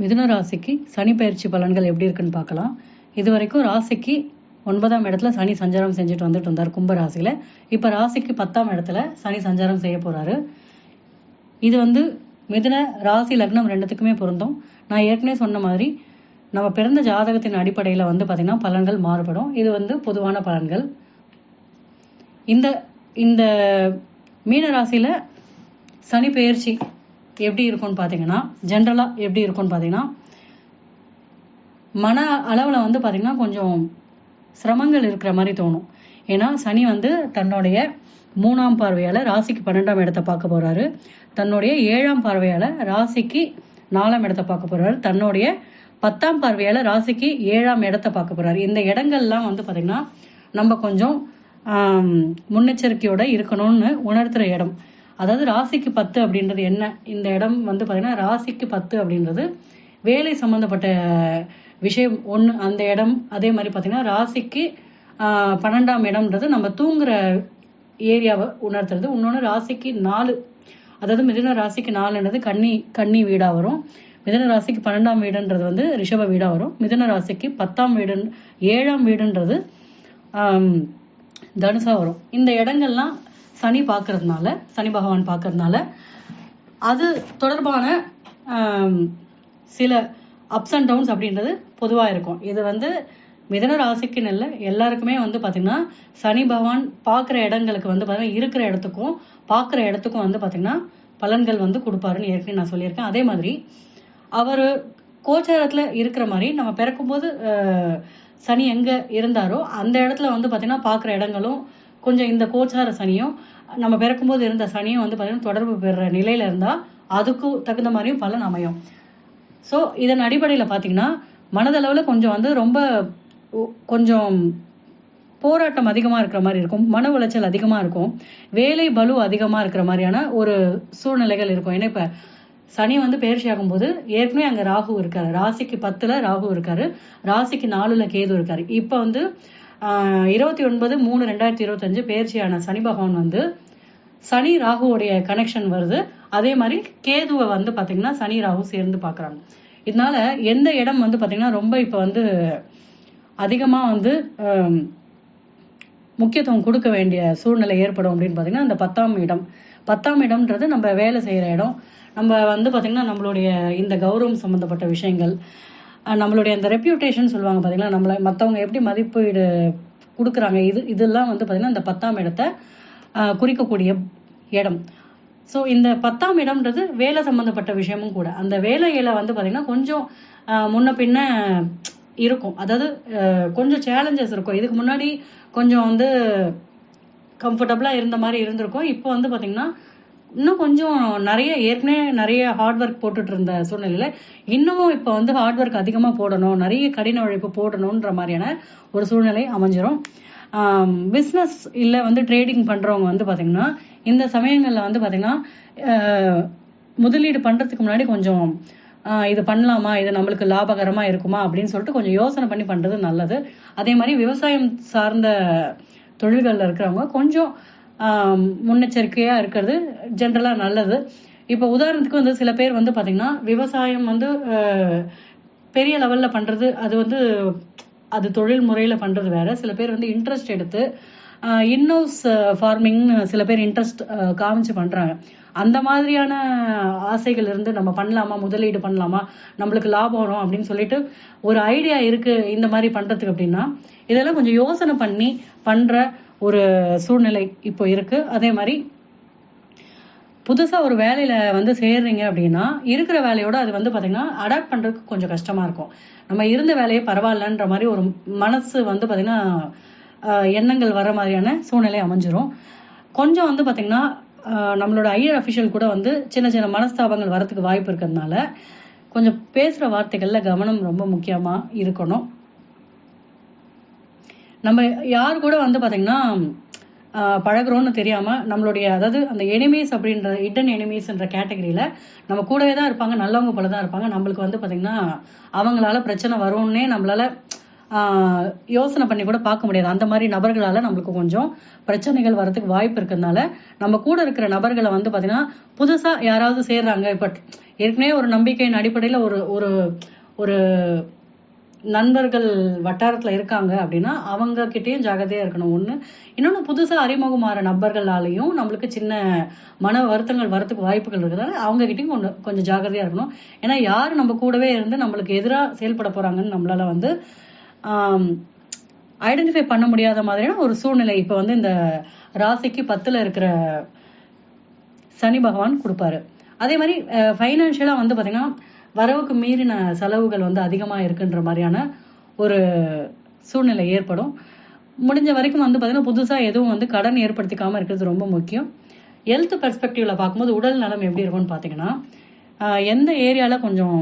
மிதுன ராசிக்கு சனி பயிற்சி பலன்கள் எப்படி இருக்குன்னு பார்க்கலாம். இது வரைக்கும் ராசிக்கு ஒன்பதாம் இடத்துல சனி சஞ்சாரம் செஞ்சுட்டு வந்துட்டு இருந்தார் கும்ப ராசியில். இப்போ ராசிக்கு பத்தாம் இடத்துல சனி சஞ்சாரம் செய்ய போறாரு. இது வந்து மிதுன ராசி லக்னம் ரெண்டுத்துக்குமே பொருந்தும். நான் ஏற்கனவே சொன்ன மாதிரி நம்ம பிறந்த ஜாதகத்தின் அடிப்படையில் வந்து பார்த்தீங்கன்னா பலன்கள் மாறுபடும். இது வந்து பொதுவான பலன்கள். இந்த இந்த மீன ராசியில் சனி பெயர்ச்சி எப்படி இருக்கும்னு பார்த்தீங்கன்னா ஜென்ரலாக எப்படி இருக்கும்னு பார்த்தீங்கன்னா மன அளவில் வந்து பார்த்தீங்கன்னா கொஞ்சம் சிரமங்கள் இருக்கிற மாதிரி தோணும். ஏன்னா சனி வந்து தன்னுடைய மூணாம் பார்வையால் ராசிக்கு பன்னெண்டாம் இடத்தை பார்க்க போகிறாரு தன்னுடைய ஏழாம் பார்வையால் ராசிக்கு நாலாம் இடத்தை பார்க்க போகிறாரு தன்னுடைய பத்தாம் பார்வையால் ராசிக்கு ஏழாம் இடத்தை பார்க்க போகிறாரு இந்த இடங்கள்லாம் வந்து பார்த்திங்கன்னா நம்ம கொஞ்சம் முன்னெச்சரிக்கையோடு முன்னெச்சரிக்கையோட இருக்கணும்னு உணர்த்துகிற இடம். அதாவது ராசிக்கு பத்து அப்படின்றது என்ன? இந்த இடம் வந்து பார்த்தீங்கன்னா ராசிக்கு பத்து அப்படின்றது வேலை சம்பந்தப்பட்ட விஷயம் ஒன்று அந்த இடம் அதே மாதிரி பார்த்தீங்கன்னா ராசிக்கு பன்னெண்டாம் இடம்ன்றது நம்ம தூங்குற ஏரியாவை உணர்த்துறது. இன்னொன்று ராசிக்கு நாலு. அதாவது மிதுன ராசிக்கு நாலுன்றது கன்னி கன்னி வீடாக வரும். மிதன ராசிக்கு பன்னெண்டாம் வீடுன்றது வந்து ரிஷப வீடாக வரும். மிதன ராசிக்கு பத்தாம் வீடு ஏழாம் வீடுன்றது தனுசாக வரும். இந்த இடங்கள்லாம் சனி பார்க்கறதுனால சனி பகவான் பார்க்கறதுனால அது தொடர்பான சில அப்ஸ் அண்ட் டவுன்ஸ் அப்படின்றது பொதுவாக இருக்கும். இது வந்து மிதன ராசிக்குன்னு இல்லை எல்லாருக்குமே வந்து பார்த்தீங்கன்னா சனி பகவான் பார்க்குற இடங்களுக்கு வந்து பார்த்தீங்கன்னா இருக்கிற இடத்துக்கும் பார்க்குற இடத்துக்கும் வந்து பார்த்தீங்கன்னா பலன்கள் வந்து கொடுப்பாருன்னு ஏற்கனவே நான் சொல்லியிருக்கேன். அதே மாதிரி அவர் கோச்சாரத்தில் இருக்கிற மாதிரி நம்ம பிறக்கும்போது சனி எங்கே இருந்தாரோ அந்த இடத்துல வந்து பார்த்தீங்கன்னா பார்க்குற இடங்களும் கொஞ்சம் இந்த கோச்சார சனியும் நம்ம பிறக்கும்போது இருந்த சனியும் வந்து பார்த்தீங்கன்னா தொடர்பு பெறுற நிலையில இருந்தால் அதுக்கு தகுந்த மாதிரியும் பலன் அமையும். ஸோ இதன் அடிப்படையில் பார்த்தீங்கன்னா மனதளவில் கொஞ்சம் வந்து ரொம்ப கொஞ்சம் போராட்டம் அதிகமாக இருக்கிற மாதிரி இருக்கும். மன உளைச்சல் அதிகமாக இருக்கும். வேலை பலு அதிகமாக இருக்கிற மாதிரியான ஒரு சூழ்நிலைகள் இருக்கும். ஏன்னா இப்போ சனி வந்து பயிற்சி ஆகும்போது ஏற்கனவே அங்கே ராகு இருக்காரு. ராசிக்கு பத்தில் ராகு இருக்காரு. ராசிக்கு நாலுல கேது இருக்காரு. இப்போ வந்து இருபத்தி ஒன்பது மூணு ரெண்டாயிரத்தி இருபத்தஞ்சு பயிற்சியான சனி பகவான் வந்து சனி ராகுவோடைய கனெக்ஷன் வருது. அதே மாதிரி கேதுவை வந்து பார்த்தீங்கன்னா சனி ராகு சேர்ந்து பார்க்குறாங்க இதனால எந்த இடம் வந்து பார்த்தீங்கன்னா ரொம்ப இப்போ வந்து அதிகமாக வந்து முக்கியத்துவம் கொடுக்க வேண்டிய சூழ்நிலை ஏற்படும் அப்படின்னு பார்த்தீங்கன்னா அந்த பத்தாம் இடம். பத்தாம் இடம்ன்றது நம்ம வேலை செய்கிற இடம். நம்ம வந்து பார்த்தீங்கன்னா நம்மளுடைய இந்த கௌரவம் சம்மந்தப்பட்ட விஷயங்கள் நம்மளுடைய அந்த ரெப்யூட்டேஷன் சொல்லுவாங்க பார்த்தீங்களா நம்மளை மற்றவங்க எப்படி மதிப்பீடு கொடுக்குறாங்க? இது இதெல்லாம் வந்து பார்த்தீங்கன்னா இந்த பத்தாம் இடத்தை அஹ், குறிக்கக்கூடிய இடம். ஸோ இந்த பத்தாம் இடம்ன்றது வேலை சம்மந்தப்பட்ட விஷயமும் கூட. அந்த வேலையில வந்து பார்த்தீங்கன்னா கொஞ்சம் அஹ், முன்ன பின்ன இருக்கும். அதாவது அஹ், கொஞ்சம் சேலஞ்சஸ் இருக்கும். இதுக்கு முன்னாடி கொஞ்சம் வந்து கம்ஃபர்டபுளாக இருந்த மாதிரி இருந்திருக்கும். இப்போ வந்து பார்த்தீங்கன்னா இன்னும் கொஞ்சம் நிறைய ஏற்கனவே நிறைய ஹார்ட் ஒர்க் போட்டுட்டு இருந்த சூழ்நிலையில இன்னமும் இப்போ வந்து ஹார்ட் ஒர்க் அதிகமாக போடணும் நிறைய கடின உழைப்பு போடணுன்ற மாதிரியான ஒரு சூழ்நிலை அமைஞ்சிரும். பிஸ்னஸ் இல்லை வந்து ட்ரேடிங் பண்ணுறவங்க வந்து பார்த்தீங்கன்னா இந்த சமயங்களில் வந்து பார்த்தீங்கன்னா முதலீடு பண்ணுறதுக்கு முன்னாடி கொஞ்சம் இது பண்ணலாமா இது நம்மளுக்கு லாபகரமாக இருக்குமா அப்படின்னு சொல்லிட்டு கொஞ்சம் யோசனை பண்ணி பண்ணுறது நல்லது. அதே மாதிரி விவசாயம் சார்ந்த தொழில்களில் இருக்கிறவங்க கொஞ்சம் முன்னெச்சரிக்கையாக முன்னெச்சரிக்கையா இருக்கிறது. ஜென்ரலா நல்லது. இப்போ உதாரணத்துக்கு வந்து சில பேர் வந்து பாத்தீங்கன்னா விவசாயம் வந்து பெரிய லெவல்ல பண்றது அது வந்து அது தொழில் முறையில பண்றது வேற. சில பேர் வந்து இன்ட்ரெஸ்ட் எடுத்து இன்னோஸ் ஃபார்மிங்னு சில பேர் இன்ட்ரெஸ்ட் காமிச்சு பண்றாங்க. அந்த மாதிரியான ஆசைகள் இருந்து நம்ம பண்ணலாமா? முதலீடு பண்ணலாமா? நம்மளுக்கு லாபம் வரும் அப்படின்னு சொல்லிட்டு ஒரு ஐடியா இருக்கு இந்த மாதிரி பண்றதுக்கு அப்படின்னா இதெல்லாம் கொஞ்சம் யோசனை பண்ணி பண்ற ஒரு சூழ்நிலை இப்போ இருக்கு. அதே மாதிரி புதுசா ஒரு வேலையில வந்து சேர்றீங்க அப்படின்னா இருக்கிற வேலையோட அது வந்து பாத்தீங்கன்னா அடாப்ட் பண்றதுக்கு கொஞ்சம் கஷ்டமா இருக்கும். நம்ம இருந்த வேலையே பரவாயில்லன்ற மாதிரி ஒரு மனசு வந்து பாத்தீங்கன்னா எண்ணங்கள் வர மாதிரியான சூழ்நிலை அமைஞ்சிரும். கொஞ்சம் வந்து பாத்தீங்கன்னா நம்மளோட ஐயர் அஃபிஷியல் கூட வந்து சின்ன சின்ன மனஸ்தாபங்கள் வரதுக்கு வாய்ப்பு இருக்கிறதுனால கொஞ்சம் பேசுற வார்த்தைகள்ல கவனம் ரொம்ப முக்கியமா இருக்கணும். நம்ம யார் கூட வந்து பாத்தீங்கன்னா ஆஹ், பழகுறோம்னு தெரியாம நம்மளுடைய அதாவது அந்த எனிமீஸ் அப்படின்ற இடன் எனிமீஸ்ன்ற கேட்டகரியில நம்ம கூடவே தான் இருப்பாங்க நல்லவங்க போல தான் இருப்பாங்க. நம்மளுக்கு வந்து பாத்தீங்கன்னா அவங்களால பிரச்சனை வரும்னே நம்மளால யோசனை பண்ணி கூட பார்க்க முடியாது. அந்த மாதிரி நபர்களால நம்மளுக்கு கொஞ்சம் பிரச்சனைகள் வரதுக்கு வாய்ப்பு இருக்கிறதுனால நம்ம கூட இருக்கிற நபர்களை வந்து பாத்தீங்கன்னா புதுசா யாராவது சேர்றாங்க. இப்போ ஏற்கனவே ஒரு நம்பிக்கையின் அடிப்படையில் ஒரு ஒரு ஒரு நண்பர்கள் வட்டாரத்தில் இருக்காங்க அப்படின்னா அவங்க கிட்டேயும் ஜாகிரதையாக இருக்கணும். ஒன்று இன்னொன்று புதுசாக அறிமுகமாகிற நபர்களாலையும் நம்மளுக்கு சின்ன மன வருத்தங்கள் வரத்துக்கு வாய்ப்புகள் இருக்கிறதால அவங்க கிட்டயும் கொஞ்சம் கொஞ்சம் ஜாகிரதையாக இருக்கணும். ஏன்னா யார் நம்ம கூடவே இருந்து நம்மளுக்கு எதிராக செயல்பட போகிறாங்கன்னு நம்மளால வந்து ஐடென்டிஃபை பண்ண முடியாத மாதிரியான ஒரு சூழ்நிலை இப்போ வந்து இந்த ராசிக்கு பத்தில் இருக்கிற சனி பகவான் கொடுப்பாரு. அதே மாதிரி ஃபைனான்ஷியலாக வந்து பார்த்தீங்கன்னா வரவுக்கு மீறின செலவுகள் வந்து அதிகமாக இருக்குன்ற மாதிரியான ஒரு சூழ்நிலை ஏற்படும். முடிஞ்ச வரைக்கும் வந்து பார்த்தீங்கன்னா புதுசாக எதுவும் வந்து கடன் ஏற்படுத்திக்காமல் இருக்கிறது ரொம்ப முக்கியம். ஹெல்த் பெர்ஸ்பெக்டிவ்ல பார்க்கும்போது உடல் நலம் எப்படி இருக்கும்னு பார்த்தீங்கன்னா எந்த ஏரியாவில் கொஞ்சம்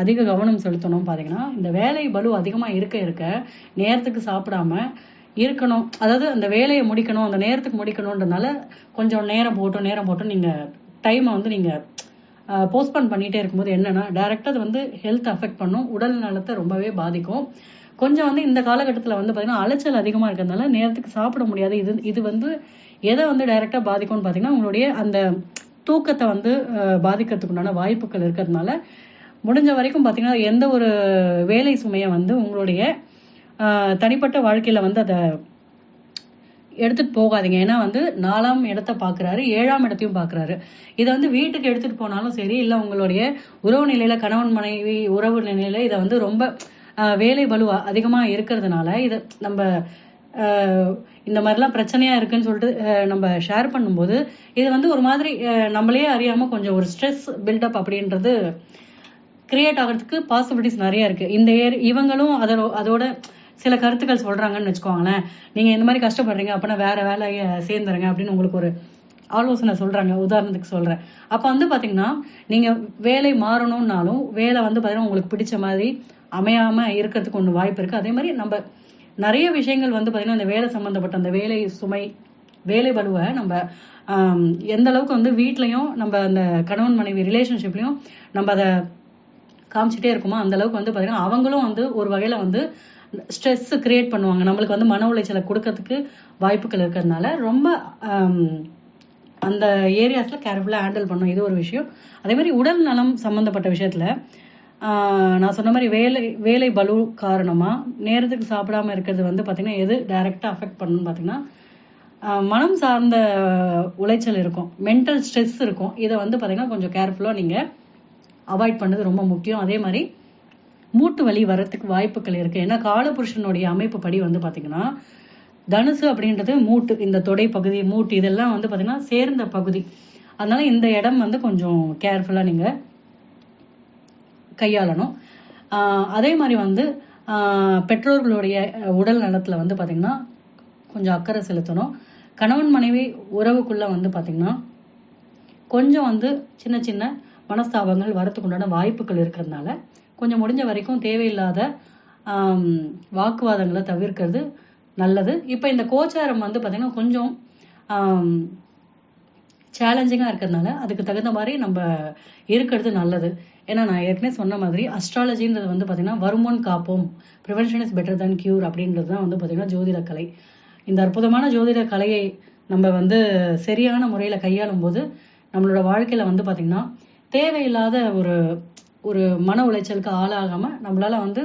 அதிக கவனம் செலுத்தணும் பார்த்தீங்கன்னா இந்த வேலை பலு அதிகமாக இருக்க இருக்க நேரத்துக்கு சாப்பிடாம இருக்கணும். அதாவது அந்த வேலையை முடிக்கணும் அந்த நேரத்துக்கு முடிக்கணுன்றதுனால கொஞ்சம் நேரம் போட்டும் நேரம் போட்டும் நீங்கள் டைமை வந்து நீங்கள் போஸ்ட்போன் பண்ணிகிட்டே இருக்கும்போது என்னன்னா டைரெக்டாக அது வந்து ஹெல்த் அஃபெக்ட் பண்ணும். உடல் நலத்தை ரொம்பவே பாதிக்கும். கொஞ்சம் வந்து இந்த காலகட்டத்தில் வந்து பார்த்தீங்கன்னா அலைச்சல் அதிகமாக இருக்கிறதுனால நேரத்துக்கு சாப்பிட முடியாது. இது இது வந்து எதை வந்து டைரெக்டாக பாதிக்கும்னு பார்த்தீங்கன்னா உங்களுடைய அந்த தூக்கத்தை வந்து பாதிக்கிறதுக்குண்டான வாய்ப்புகள் இருக்கிறதுனால முடிஞ்ச வரைக்கும் பார்த்தீங்கன்னா எந்த ஒரு வேலை சுமையை வந்து உங்களுடைய தனிப்பட்ட வாழ்க்கையில் வந்து அதை எடுத்துட்டு போகாதீங்க. ஏன்னா வந்து நாலாம் இடத்த பார்க்குறாரு ஏழாம் இடத்தையும் பார்க்குறாரு. இதை வந்து வீட்டுக்கு எடுத்துட்டு போனாலும் சரி இல்லை உங்களுடைய உறவு நிலையில கணவன் மனைவி உறவு நிலையில இதை வந்து ரொம்ப வேலை வலுவா அதிகமாக இருக்கிறதுனால இதை நம்ம ஆஹ், இந்த மாதிரிலாம் பிரச்சனையா இருக்குன்னு சொல்லிட்டு நம்ம ஷேர் பண்ணும்போது இது வந்து ஒரு மாதிரி நம்மளே அறியாம கொஞ்சம் ஒரு ஸ்ட்ரெஸ் பில்டப் அப்படின்றது கிரியேட் ஆகிறதுக்கு பாசிபிலிட்டிஸ் நிறைய இருக்கு. இந்த ஏர் இவங்களும் அதோ அதோட சில கருத்துக்கள் சொல்றாங்கன்னு வச்சுக்கோங்களேன். நீங்க இந்த மாதிரி கஷ்டப்படுறீங்க அப்படின்னா வேற வேலையை சேர்ந்துருங்க அப்படின்னு உங்களுக்கு ஒரு ஆலோசனை சொல்றாங்க. உதாரணத்துக்கு சொல்றேன். அப்ப வந்து பாத்தீங்கன்னா நீங்க வேலை மாறணும்னாலும் வேலை வந்து பாத்தீங்கன்னா உங்களுக்கு பிடிச்ச மாதிரி அமையாம இருக்கிறதுக்கு ஒன்று வாய்ப்பு இருக்கு. அதே மாதிரி நம்ம நிறைய விஷயங்கள் வந்து பாத்தீங்கன்னா இந்த வேலை சம்பந்தப்பட்ட அந்த வேலை சுமை வேலை பலுவை நம்ம எந்த அளவுக்கு வந்து வீட்லயும் நம்ம அந்த கணவன் மனைவி ரிலேஷன்ஷிப்லயும் நம்ம அதை காமிச்சிட்டே இருக்குமோ அந்த அளவுக்கு வந்து பாத்தீங்கன்னா அவங்களும் வந்து ஒரு வகையில வந்து ஸ்ட்ரெஸ் கிரியேட் பண்ணுவாங்க. நம்மளுக்கு வந்து மன உளைச்சலை கொடுக்கறதுக்கு வாய்ப்புகள் இருக்கிறதுனால ரொம்ப அந்த ஏரியாஸ்ல கேர்ஃபுல்லாக ஹேண்டில் பண்ணும். இது ஒரு விஷயம். அதே மாதிரி உடல் நலம் சம்பந்தப்பட்ட விஷயத்துல நான் சொன்ன மாதிரி வேலை வேலை பலு காரணமாக நேரத்துக்கு சாப்பிடாம இருக்கிறது வந்து பார்த்தீங்கன்னா எது டைரக்டா அஃபெக்ட் பண்ணணும்னு பார்த்தீங்கன்னா மனம் சார்ந்த உளைச்சல் இருக்கும். மென்டல் ஸ்ட்ரெஸ் இருக்கும். இதை வந்து பார்த்திங்கன்னா கொஞ்சம் கேர்ஃபுல்லாக நீங்கள் அவாய்ட் பண்ணது ரொம்ப முக்கியம். அதே மாதிரி மூட்டு வலி வரத்துக்கு வாய்ப்புகள் இருக்கு. ஏன்னா காலபுருஷனுடைய அமைப்பு படி வந்து பாத்தீங்கன்னா தனுசு அப்படின்றது மூட்டு இந்த தொடை பகுதி மூட்டு இதெல்லாம் வந்து பாத்தீங்கன்னா சேர்ந்த பகுதி. அதனால இந்த இடம் வந்து கொஞ்சம் கேர்ஃபுல்லா நீங்க கையாளணும். அதே மாதிரி வந்து பெற்றோர்களுடைய உடல் நலத்துல வந்து பாத்தீங்கன்னா கொஞ்சம் அக்கறை செலுத்தணும். கணவன் மனைவி உறவுக்குள்ள வந்து பாத்தீங்கன்னா கொஞ்சம் வந்து சின்ன சின்ன மனஸ்தாபங்கள் வரத்துக்கு உண்டான வாய்ப்புகள் இருக்கிறதுனால கொஞ்சம் முடிஞ்ச வரைக்கும் தேவையில்லாத வாக்குவாதங்களை தவிர்க்கிறது நல்லது. இப்போ இந்த கோச்சாரம் வந்து பார்த்திங்கன்னா கொஞ்சம் சேலஞ்சிங்காக இருக்கிறதுனால அதுக்கு தகுந்த மாதிரி நம்ம இருக்கிறது நல்லது. ஏன்னா நான் ஏற்கனவே சொன்ன மாதிரி அஸ்ட்ராலஜின்றது வந்து பார்த்தீங்கன்னா வருமுன் காப்போம். Prevention is better than cure அப்படின்றது தான் வந்து பார்த்தீங்கன்னா ஜோதிட கலை இந்த அற்புதமான ஜோதிட கலையை நம்ம வந்து சரியான முறையில் கையாளும் போது நம்மளோட வாழ்க்கையில் வந்து பார்த்திங்கன்னா தேவையில்லாத ஒரு ஒரு மன உளைச்சலுக்கு ஆளாகாம நம்மளால வந்து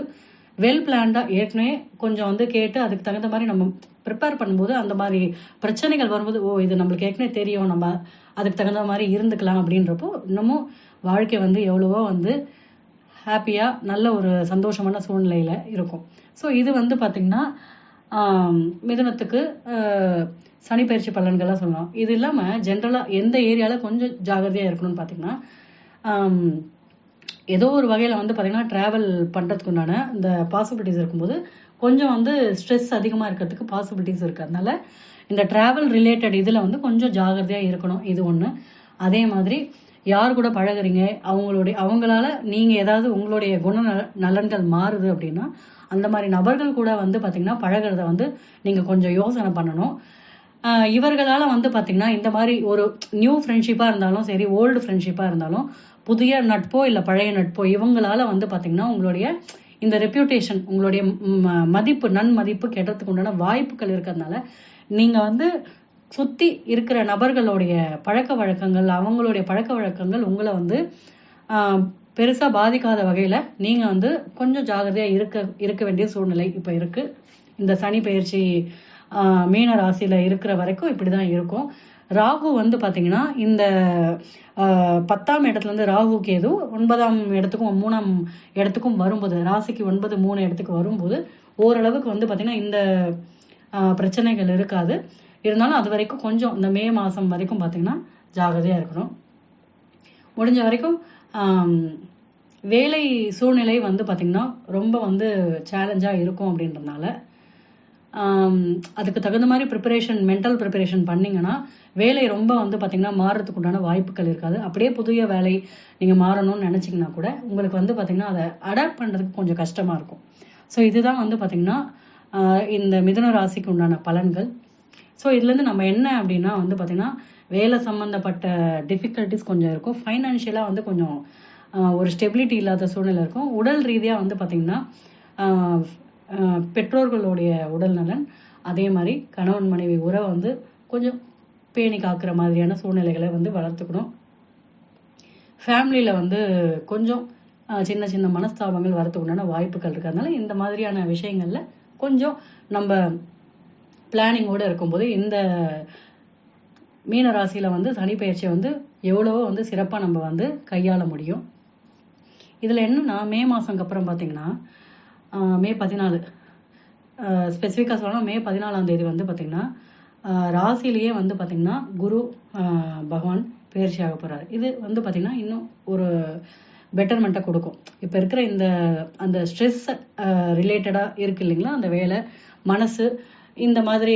வெல் பிளான்டா ஏற்கனவே கொஞ்சம் வந்து கேட்டு அதுக்கு தகுந்த மாதிரி நம்ம ப்ரிப்பேர் பண்ணும்போது அந்த மாதிரி பிரச்சனைகள் வரும்போது ஓ இது நம்மளுக்கு ஏற்கனவே தெரியும். நம்ம அதுக்கு தகுந்த மாதிரி இருந்துக்கலாம். அப்படின்றப்போ இன்னமும் வாழ்க்கை வந்து எவ்வளவோ வந்து ஹாப்பியாக நல்ல ஒரு சந்தோஷமான சூழ்நிலையில் இருக்கும். ஸோ இது வந்து பார்த்திங்கன்னா மிதுனத்துக்கு சனி பயிற்சி பலன்கள்லாம் சொல்லலாம். இது இல்லாமல் ஜென்ரலாக எந்த ஏரியாவில் கொஞ்சம் ஜாகிரதையாக இருக்கணும்னு பார்த்திங்கன்னா ஏதோ ஒரு வகையில் வந்து பார்த்தீங்கன்னா ட்ராவல் பண்ணுறதுக்கு உண்டான இந்த பாசிபிலிட்டிஸ் இருக்கும்போது கொஞ்சம் வந்து ஸ்ட்ரெஸ் அதிகமாக இருக்கிறதுக்கு பாசிபிலிட்டிஸ் இருக்குது அதனால் இந்த ட்ராவல் ரிலேட்டட் இதில் வந்து கொஞ்சம் ஜாகிரதையாக இருக்கணும். இது ஒன்று அதே மாதிரி யார் கூட பழகுறீங்க? அவங்களுடைய அவங்களால நீங்கள் ஏதாவது உங்களுடைய குண நல- நலன்கள் மாறுது அப்படின்னா அந்த மாதிரி நபர்கள் கூட வந்து பார்த்திங்கன்னா பழகிறத வந்து நீங்கள் கொஞ்சம் யோசனை பண்ணணும். இவர்களால் வந்து பார்த்திங்கன்னா இந்த மாதிரி ஒரு நியூ ஃப்ரெண்ட்ஷிப்பாக இருந்தாலும் சரி ஓல்டு ஃப்ரெண்ட்ஷிப்பாக இருந்தாலும் புதிய நட்போ இல்லை பழைய நட்போ இவங்களால வந்து பார்த்தீங்கன்னா உங்களுடைய இந்த ரெப்யூட்டேஷன் உங்களுடைய ம், மதிப்பு நன்மதிப்பு கெட்டதுக்கு உண்டான வாய்ப்புகள் இருக்கிறதுனால நீங்கள் வந்து சுற்றி இருக்கிற நபர்களுடைய பழக்க வழக்கங்கள் அவங்களுடைய பழக்க வழக்கங்கள் உங்களை வந்து பெருசாக பாதிக்காத வகையில் நீங்கள் வந்து கொஞ்சம் ஜாகிரதையாக இருக்க இருக்க வேண்டிய சூழ்நிலை இப்போ இருக்குது இந்த சனி பயிற்சி மீன ராசியில் இருக்கிற வரைக்கும் இப்படி தான் இருக்கும். ராகு வந்து பார்த்தீங்கன்னா இந்த பத்தாம் இடத்துலேருந்து ராகு கேது ஒன்பதாம் இடத்துக்கும் மூணாம் இடத்துக்கும் வரும்போது ராசிக்கு ஒன்பது மூணு இடத்துக்கு வரும்போது ஓரளவுக்கு வந்து பார்த்தீங்கன்னா இந்த பிரச்சனைகள் இருக்காது. இருந்தாலும் அது வரைக்கும் கொஞ்சம் இந்த மே மாதம் வரைக்கும் பார்த்தீங்கன்னா ஜாகிரதையாக இருக்கணும். முடிஞ்ச வரைக்கும் வேலை சூழ்நிலை வந்து பார்த்திங்கன்னா ரொம்ப வந்து சேலஞ்சாக இருக்கும் அப்படின்றதுனால அதுக்கு தகுந்த மாதிரி ப்ரிப்பரேஷன் மென்டல் ப்ரிப்பரேஷன் பண்ணிங்கன்னா வேலை ரொம்ப வந்து பார்த்திங்கன்னா மாறுறதுக்கு உண்டான வாய்ப்புகள் இருக்காது. அப்படியே புதிய வேலை நீங்கள் மாறணும்னு நினச்சிங்கன்னா கூட உங்களுக்கு வந்து பார்த்திங்கன்னா அதை அடாப்ட் பண்ணுறதுக்கு கொஞ்சம் கஷ்டமாக இருக்கும். ஸோ இதுதான் வந்து பார்த்திங்கன்னா இந்த மிதுன ராசிக்கு உண்டான பலன்கள். ஸோ இதுலேருந்து நம்ம என்ன அப்படின்னா வந்து பார்த்திங்கன்னா வேலை சம்மந்தப்பட்ட டிஃபிகல்ட்டிஸ் கொஞ்சம் இருக்கும். ஃபைனான்ஷியலாக வந்து கொஞ்சம் ஒரு ஸ்டெபிலிட்டி இல்லாத சூழ்நிலை இருக்கும். உடல் ரீதியாக வந்து பார்த்திங்கன்னா பெற்றோர்களுடைய உடல் நலன் அதே மாதிரி கணவன் மனைவி உறவை வந்து கொஞ்சம் பேணி காக்கிற மாதிரியான சூழ்நிலைகளை வந்து வளர்த்துக்கணும். ஃபேமிலியில் வந்து கொஞ்சம் சின்ன சின்ன மனஸ்தாபங்கள் வரத்துக்கு உண்டான வாய்ப்புகள் இருக்கிறதுனால இந்த மாதிரியான விஷயங்களில் கொஞ்சம் நம்ம பிளானிங்கோடு இருக்கும்போது இந்த மீன ராசியில் வந்து சனி பயிற்சியை வந்து எவ்வளவோ வந்து சிறப்பாக நம்ம வந்து கையாள முடியும். இதில் என்னன்னா மே மாதம்க்கு அப்புறம் பார்த்தீங்கன்னா மே பதினாலு. ஸ்பெசிஃபிக்காக சொல்லணும் மே பதினாலாம் தேதி வந்து பார்த்தீங்கன்னா ராசிலேயே வந்து பார்த்தீங்கன்னா குரு பகவான் பயிற்சி ஆக போகிறாரு இது வந்து பார்த்தீங்கன்னா இன்னும் ஒரு பெட்டர்மெண்ட்டை கொடுக்கும். இப்போ இருக்கிற இந்த அந்த ஸ்ட்ரெஸ் ரிலேட்டடாக இருக்கு இல்லைங்களா? அந்த வேலை மனசு இந்த மாதிரி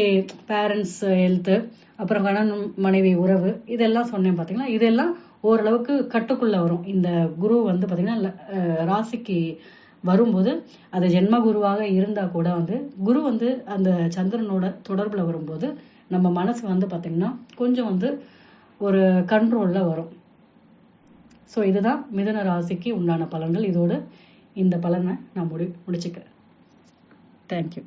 பேரண்ட்ஸ் ஹெல்த்து அப்புறம் கணவன் மனைவி உறவு இதெல்லாம் சொன்னேன் பார்த்தீங்கன்னா இதெல்லாம் ஓரளவுக்கு கட்டுக்குள்ளே வரும். இந்த குரு வந்து பார்த்தீங்கன்னா ராசிக்கு வரும்போது அது ஜென்ம குருவாக இருந்தால் கூட வந்து குரு வந்து அந்த சந்திரனோட தொடர்பில் வரும்போது நம்ம மனசு வந்து பார்த்திங்கன்னா கொஞ்சம் வந்து ஒரு கண்ட்ரோலில் வரும். ஸோ இதுதான் மிதன ராசிக்கு உண்டான பலன்கள். இதோடு இந்த பலனை நான் முடி முடிச்சுக்கிறேன். தேங்க்யூ